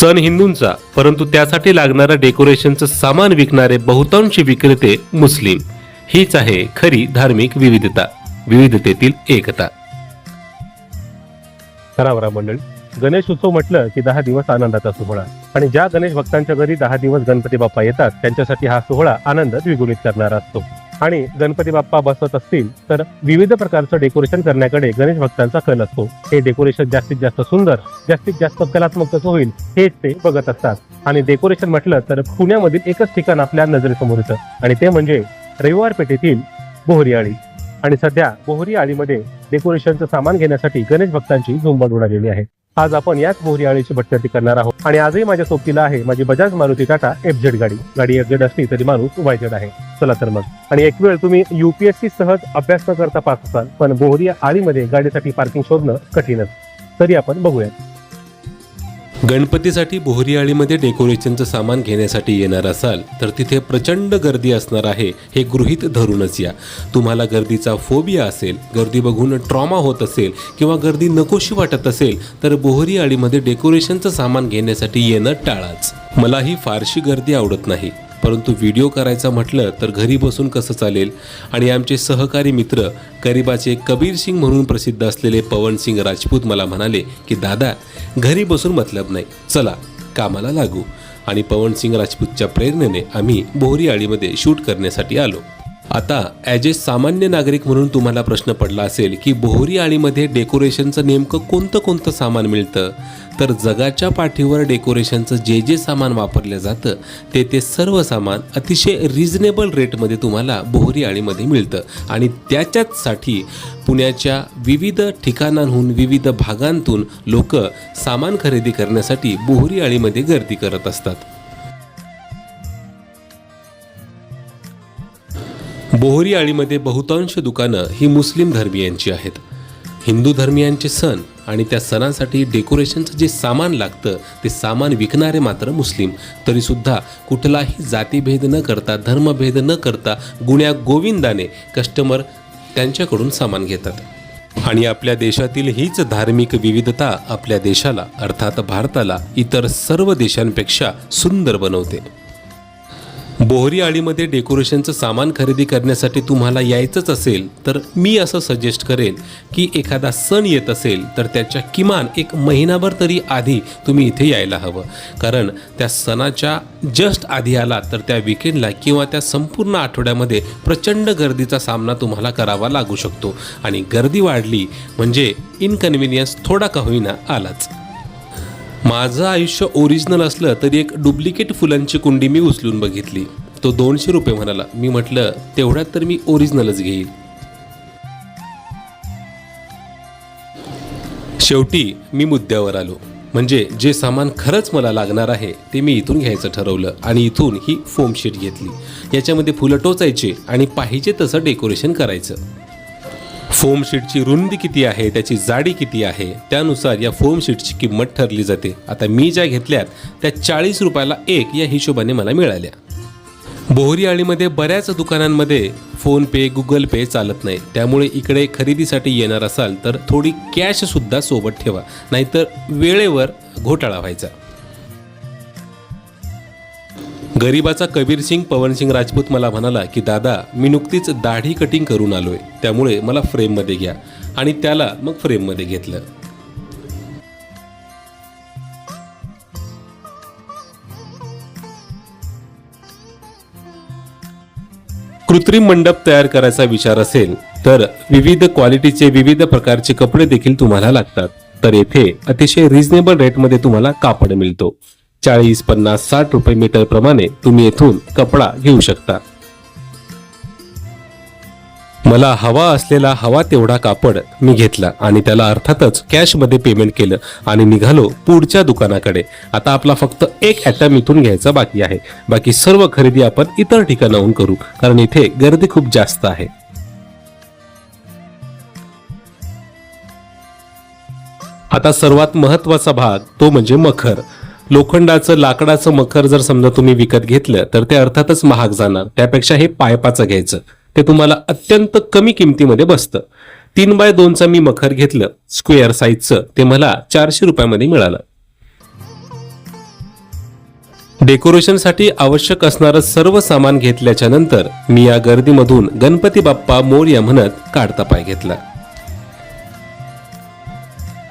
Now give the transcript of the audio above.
सण हिंदूंचा परंतु त्यासाठी लागणारं डेकोरेशनचं सामान विकणारे बहुतांशी विक्रेते मुस्लिम. हीच आहे खरी धार्मिक विविधता विविधतेतील एकता. खराबरा मंडळी गणेश उत्सव म्हटलं की दहा दिवस आनंदाचा सोहळा. आणि ज्या गणेश भक्तांच्या घरी दहा दिवस गणपती बाप्पा येतात त्यांच्यासाठी हा सोहळा आनंद द्विगुणित करणारा असतो. आणि गणपती बाप्पा बसत असतील तर विविध प्रकारचं डेकोरेशन करण्याकडे गणेश भक्तांचा कल असतो. हे डेकोरेशन जास्तीत जास्त सुंदर जास्तीत जास्त कलात्मक कसं होईल हेच ते बघत असतात. आणि डेकोरेशन म्हटलं तर पुण्यामधील एकच ठिकाण आपल्या नजरेसमोर येतं. आणि ते म्हणजे रविवार पेठेतील बोहरी आळी आणि सध्या बोहरी आळीमध्ये डेकोरेशनचं सामान घेण्यासाठी गणेश भक्तांची झुंबड उडालेली आहे. आज आपण याच मोहरी आळीची भट्टी करणार आहोत. आणि आजही माझ्या सोबतीला आहे माझी बजाज मारुती टाटा एफझेड गाडी. गाडी एफझेड असली तरी माणूस वायझेड आहे. चला तर मग. आणि एक वेळ तुम्ही युपीएससी सहज अभ्यास न करता पास असाल पण बोहरी आळीमध्ये गाडीसाठी पार्किंग शोधणं कठीणच. तरी आपण बघूयात. गणपतीसाठी बोहरीआळीमध्ये डेकोरेशनचं सामान घेण्यासाठी येणार असाल तर तिथे प्रचंड गर्दी असणार आहे हे गृहीत धरूनच या. तुम्हाला गर्दीचा फोबिया असेल गर्दी बघून ट्रॉमा होत असेल किंवा गर्दी नकोशी वाटत असेल तर बोहरी आळीमध्ये डेकोरेशनचं सामान घेण्यासाठी येणं टाळाच. मलाही फारशी गर्दी आवडत नाही. परंतु व्हिडिओ करायचा म्हटलं तर घरी बसून कसं चालेल? आणि आमचे सहकारी मित्र गरिबाचे कबीर सिंग म्हणून प्रसिद्ध असलेले पवन सिंग राजपूत मला म्हणाले की दादा घरी बसून मतलब नाही. चला कामाला लागू. आणि पवन सिंग राजपूतच्या प्रेरणेने आम्ही बोहरी आळीमध्ये शूट करण्यासाठी आलो. आता ॲज ए सामान्य नागरिक म्हणून तुम्हाला प्रश्न पडला असेल की बोहरी आळीमध्ये डेकोरेशनचं नेमकं कोणतं कोणतं सामान मिळतं? तर जगाच्या पाठीवर डेकोरेशनचं जे जे सामान वापरलं जातं ते ते सर्व सामान अतिशय रिझनेबल रेटमध्ये तुम्हाला बोहरी आळीमध्ये मिळतं. आणि त्याच्याचसाठी पुण्याच्या विविध ठिकाणांहून विविध भागांतून लोक सामान खरेदी करण्यासाठी बोहरी आळीमध्ये गर्दी करत असतात. बोहरी आळीमध्ये बहुतांश दुकानं ही मुस्लिम धर्मियांची आहेत. हिंदू धर्मियांचे सण आणि त्या सणांसाठी डेकोरेशनचं जे सामान लागतं ते सामान विकणारे मात्र मुस्लिम. तरीसुद्धा कुठलाही जातीभेद न करता धर्मभेद न करता गुण्या गोविंदाने कस्टमर त्यांच्याकडून सामान घेतात. आणि आपल्या देशातील हीच धार्मिक विविधता आपल्या देशाला अर्थात भारताला इतर सर्व देशांपेक्षा सुंदर बनवते. बोहरी आळीमध्ये डेकोरेशनचं सामान खरेदी करण्यासाठी तुम्हाला यायचंच असेल तर मी असं सजेस्ट करेन की एखादा सण येत असेल तर त्याच्या किमान एक महिनाभर तरी आधी तुम्ही इथे यायला हवं. कारण त्या सणाच्या जस्ट आधी आला तर त्या विकेंडला किंवा त्या संपूर्ण आठवड्यामध्ये प्रचंड गर्दीचा सामना तुम्हाला करावा लागू शकतो. आणि गर्दी वाढली म्हणजे इनकन्व्हिनियन्स थोडा का होईना आलाच. माझं आयुष्य ओरिजिनल असलं तरी एक डुप्लिकेट फुलांची कुंडी मी उचलून बघितली. तो दोनशे रुपये म्हणाला. मी म्हटलं तेवढ्यात तर मी ओरिजिनलच घेईल शेवटी मी मुद्द्यावर आलो. म्हणजे जे सामान खरंच मला लागणार आहे ते मी इथून घ्यायचं ठरवलं आणि इथून ही फोम शीट घेतली. याच्यामध्ये फुलं टोचायचे आणि पाहिजे तसं डेकोरेशन करायचं. फोम शीटची रुंदी किती आहे त्याची जाडी किती आहे त्यानुसार या फोम शीटची किंमत ठरली जाते. आता मी ज्या घेतल्यात त्या चाळीस रुपयाला एक या हिशोबाने मला मिळाल्या. बोहरी आळीमध्ये बऱ्याच दुकानांमध्ये फोनपे गुगल पे चालत नाही. त्यामुळे इकडे खरेदीसाठी येणार असाल तर थोडी कॅशसुद्धा सोबत ठेवा. नाहीतर वेळेवर घोटाळा व्हायचा. गरीबाचा कबीर सिंग पवनसिंग राजपूत मला म्हणाला की दादा मी नुकतीच दाढी कटिंग करून आलोय. त्यामुळे मला फ्रेममध्ये घ्या. आणि त्याला मग फ्रेममध्ये घेतलं. कृत्रिम मंडप तयार करायचा विचार असेल तर विविध क्वालिटीचे विविध प्रकारचे कपडे देखील तुम्हाला लागतात. तर येथे अतिशय रिझनेबल रेटमध्ये तुम्हाला कापड मिळतो. चाळीस पन्नास साठ रुपये मीटर प्रमाणे तुम्ही येथून कपडा घेऊ शकता. मला हवा असलेला हवा तेवढा कापड मी घेतला आणि त्याला अर्थातच कॅशमध्ये पेमेंट केलं आणि निघालो पुढच्या दुकानाकडे. आता आपला फक्त एक ॲटम इथून घ्यायचा बाकी आहे. बाकी सर्व खरेदी आपण इतर ठिकाणाहून करू कारण इथे गर्दी खूप जास्त आहे. आता सर्वात महत्त्वाचा भाग तो म्हणजे मखर. लोखंडाचं लाकडाचं मखर जर समजा तुम्ही विकत घेतलं तर ते अर्थातच महाग जाणार. त्यापेक्षा हे पायपाचं घ्यायचं. ते तुम्हाला अत्यंत कमी किमतीमध्ये बसतं. तीन बाय दोनचं मी मखर घेतलं स्क्वेअर साईजचं ते मला चारशे रुपयामध्ये मिळालं. डेकोरेशनसाठी आवश्यक असणारं सर्व सामान घेतल्याच्या नंतर मी या गर्दीमधून गणपती बाप्पा मोर्या म्हणत काढता पाय घेतला.